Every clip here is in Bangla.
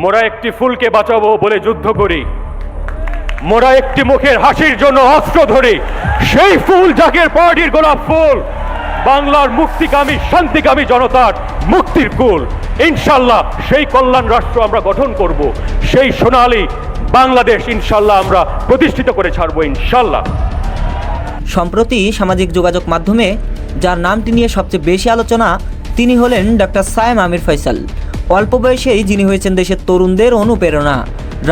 মোরা একটি ফুলকে বাঁচাবো বলে যুদ্ধ করি। মোরা একটি মুখের হাসির জন্য অস্ত্র ধরি। সেই ফুল জাগের পার্টির গোলাপ ফুল। বাংলার মুক্তিকামী, শান্তিকামী জনতার মুক্তির কুল। ইনশাল্লাহ সেই কল্যাণ রাষ্ট্র আমরা গঠন করব। সেই সোনালী বাংলাদেশ ইনশাল্লাহ আমরা প্রতিষ্ঠিত করে ছাড়বো ইনশাল্লাহ। সম্প্রতি সামাজিক যোগাযোগ মাধ্যমে, যার নামটি নিয়ে সবচেয়ে বেশি আলোচনা, তিনি হলেন ডক্টর সায়েম আমির ফয়সাল। অল্প বয়সেই যিনি হয়েছেন দেশের তরুণদের অনুপ্রেরণা।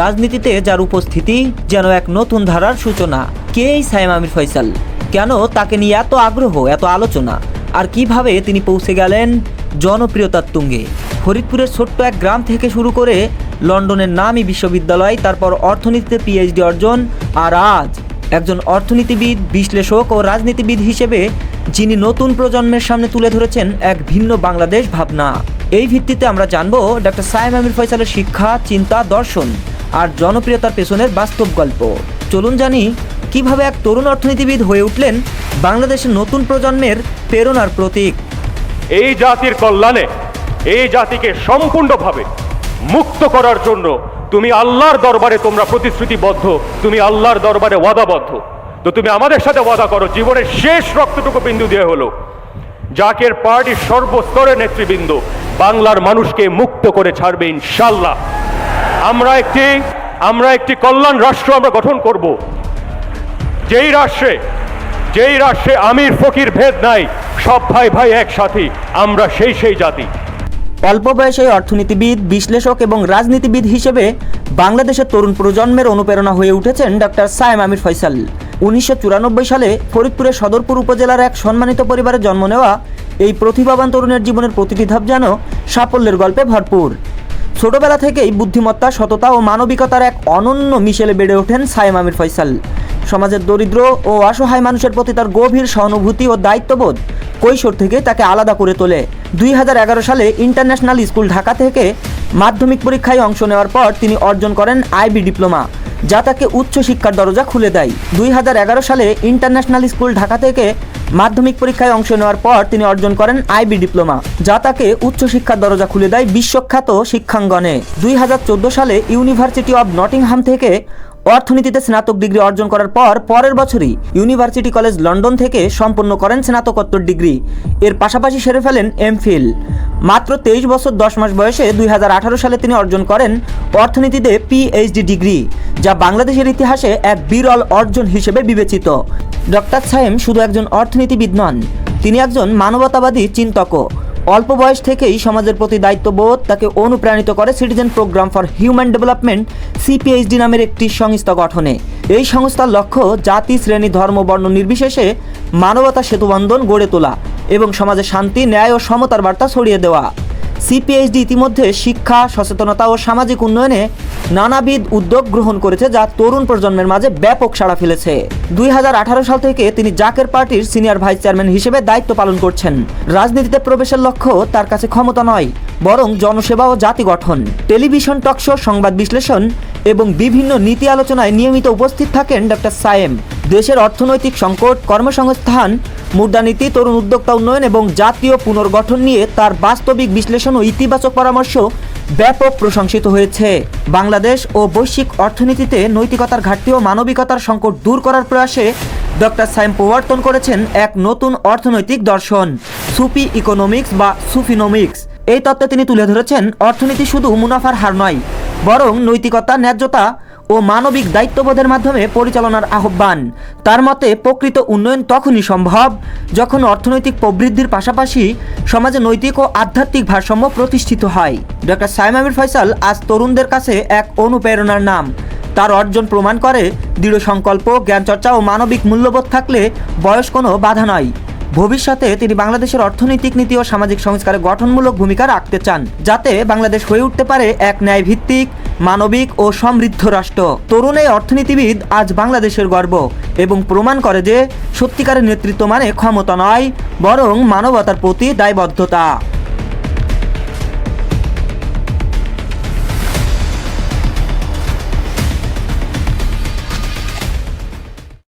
রাজনীতিতে যার উপস্থিতি যেন এক নতুন ধারার সূচনা। কে এই সায়েম আমির ফয়সাল? কেন তাকে নিয়ে এত আগ্রহ, এত আলোচনা? আর কীভাবে তিনি পৌঁছে গেলেন জনপ্রিয়তার তুঙ্গে? ফরিদপুরের ছোট্ট এক গ্রাম থেকে শুরু করে লন্ডনের নামী বিশ্ববিদ্যালয়, তারপর অর্থনীতিতে পিএইচডি অর্জন, আর আজ একজন অর্থনীতিবিদ, বিশ্লেষক ও রাজনীতিবিদ হিসেবে যিনি নতুন প্রজন্মের সামনে তুলে ধরেছেন এক ভিন্ন বাংলাদেশ ভাবনা। এই ভিত্তিতে আমরা জানব ডক্টর সায়েম আমির ফয়সালের শিক্ষা, চিন্তা, দর্শন আর জনপ্রিয়তার পেছনের বাস্তব গল্প। চলুন জানি কীভাবে এক তরুণ অর্থনীতিবিদ হয়ে উঠলেন বাংলাদেশের নতুন প্রজন্মের প্রেরণার প্রতীক। এই জাতির কল্যাণে, এই জাতিকে সম্পূর্ণভাবে মুক্ত করার জন্য তুমি আল্লাহর দরবারে তোমরা প্রতিশ্রুতিবদ্ধ, তুমি আল্লাহর দরবারে ওয়াদাবদ্ধ। তো তুমি আমাদের সাথে ওয়াদা করো, জীবনের শেষ রক্তটুকু বিন্দু দিয়ে হলো জাকের পার্টির সর্বস্তরের নেতৃবৃন্দ, বাংলার মানুষকে মুক্ত করে ছাড়বে ইনশাল্লাহ আমরা একটি আমরা একটি কল্যাণ রাষ্ট্র আমরা গঠন করব। যেই রাষ্ট্রে যেই রাষ্ট্রে আমির ফকির ভেদ নাই, সব ভাই ভাই একসাথে, আমরা সেই সেই জাতি। অল্প বয়সে অর্থনীতিবিদ, বিশ্লেষক এবং রাজনীতিবিদ হিসেবে বাংলাদেশের তরুণ প্রজন্মের অনুপ্রেরণা হয়ে উঠেছেন ডক্টর সায়েম আমির ফয়সাল। উনিশশো চুরানব্বই সালে ফরিদপুরের সদরপুর উপজেলার এক সম্মানিত পরিবারে জন্ম নেওয়া এই প্রতিভাবান তরুণের জীবনের প্রতিটি ধাপ যেন সাফল্যের গল্পে ভরপুর। ছোটবেলা থেকেই বুদ্ধিমত্তা, সততা ও মানবিকতার এক অনন্য মিশেলে বেড়ে ওঠেন সায়েম আমির ফয়সাল। সমাজের দরিদ্র ও অসহায় মানুষের প্রতি তার গভীর সহানুভূতি ও দায়িত্ববোধ কৈশোর থেকে তাকে আলাদা করে তোলে। দুই হাজার এগারো সালে ইন্টারন্যাশনাল স্কুল ঢাকা থেকে মাধ্যমিক পরীক্ষায় অংশ নেওয়ার পর তিনি অর্জন করেন আইবি ডিপ্লোমা। যা তাকে উচ্চ শিক্ষার দরজা খুলে দেয়। দুই হাজার এগারো সালে ইন্টারন্যাশনাল স্কুল ঢাকা থেকে মাধ্যমিক পরীক্ষায় অংশ নেওয়ার পর তিনি অর্জন করেন আইবি ডিপ্লোমা, যা তাকে উচ্চশিক্ষার দরজা খুলে দেয় বিশ্বখ্যাত শিক্ষাঙ্গনে। দুই হাজার চোদ্দ সালে ইউনিভার্সিটি অব নটিংহাম থেকে অর্থনীতিতে স্নাতক ডিগ্রি অর্জন করার পর পরের বছরই ইউনিভার্সিটি কলেজ লন্ডন থেকে সম্পন্ন করেন স্নাতকোত্তর ডিগ্রি। এর পাশাপাশি সেরে ফেলেন এমফিল মাত্র তেইশ বছর দশ মাস বয়সে দুই হাজার আঠারো সালে তিনি অর্জন করেন অর্থনীতিতে পিএইচডি ডিগ্রি, যা বাংলাদেশের ইতিহাসে এক বিরল অর্জন হিসেবে বিবেচিত। ডক্টর সাহেম শুধু একজন অর্থনীতিবিদ নন, তিনি একজন মানবতাবাদী চিন্তকও। অল্প বয়স থেকেই সমাজের প্রতি দায়িত্ববোধ তাকে অনুপ্রাণিত করে citizen programme for human development CPHD নামের একটি সংস্থা গঠনে। এই সংস্থার লক্ষ্য জাতি, শ্রেণি, ধর্ম, বর্ণ নির্বিশেষে মানবতা সেতুবন্ধন গড়ে তোলা এবং সমাজে শান্তি, ন্যায় ও সমতার বার্তা ছড়িয়ে দেওয়া। সিপিএইচডি ইতিমধ্যে শিক্ষা, সচেতনতা ও সামাজিক উন্নয়নে নানাবিধ উদ্যোগ গ্রহণ করেছে যা তরুণ প্রজন্মের মাঝে ব্যাপক সাড়া ফেলেছে। দুই হাজার আঠারো সাল থেকে তিনি জাকের পার্টির সিনিয়র ভাইস চেয়ারম্যান হিসেবে দায়িত্ব পালন করছেন। রাজনীতিতে প্রবেশের লক্ষ্য তার কাছে ক্ষমতা নয়, বরং জনসেবা ও জাতি গঠন। টেলিভিশন টকশো সংবাদ বিশ্লেষণ এবং বিভিন্ন নীতি আলোচনায় নিয়মিত উপস্থিত থাকেন ডক্টর সায়েম। দেশের অর্থনৈতিক সংকট, কর্মসংস্থান, মুদ্রানীতি, তরুণ উদ্যোক্তা উন্নয়ন এবং জাতীয় পুনর্গঠন নিয়ে তার বাস্তবিক বিশ্লেষণ ও ইতিবাচক পরামর্শ ব্যাপক প্রশংসিত হয়েছে। বাংলাদেশ ও বৈশ্বিক অর্থনীতিতে নৈতিকতার ঘাটতি ও মানবিকতার সংকট দূর করার প্রয়াসে ডক্টর সাইম প্রবর্তন করেছেন এক নতুন অর্থনৈতিক দর্শন সুপি ইকোনমিক্স বা সুফিনোমিক্স। এই তত্ত্বে তিনি তুলে ধরেছেন, অর্থনীতি শুধু মুনাফার হার নয়, বরং নৈতিকতা, ন্যায্যতা ও মানবিক দায়িত্ববোধের মাধ্যমে পরিচালনার আহ্বান। তার মতে, প্রকৃত উন্নয়ন তখনই সম্ভব যখন অর্থনৈতিক প্রবৃদ্ধির পাশাপাশি সমাজে নৈতিক ও আধ্যাত্মিক ভারসাম্য প্রতিষ্ঠিত হয়। ডক্টর সাইম আমির ফয়সাল আজ তরুণদের কাছে এক অনুপ্রেরণার নাম। তার অর্জন প্রমাণ করে দৃঢ় সংকল্প, জ্ঞানচর্চা ও মানবিক মূল্যবোধ থাকলে বয়স কোনো বাধা নয় ভবিষ্যতে তিনি বাংলাদেশের অর্থনৈতিক নীতি ও সামাজিক সংস্কারে গঠনমূলক ভূমিকা রাখতে চান, যাতে বাংলাদেশ হয়ে উঠতে পারে এক ন্যায়ভিত্তিক মানবিক ও সমৃদ্ধ রাষ্ট্র। তরুণ এই অর্থনীতিবিদ আজ বাংলাদেশের গর্ব এবং প্রমাণ করে যে সত্যিকারের নেতৃত্ব মানে ক্ষমতা নয়, বরং মানবতার প্রতি দায়বদ্ধতা।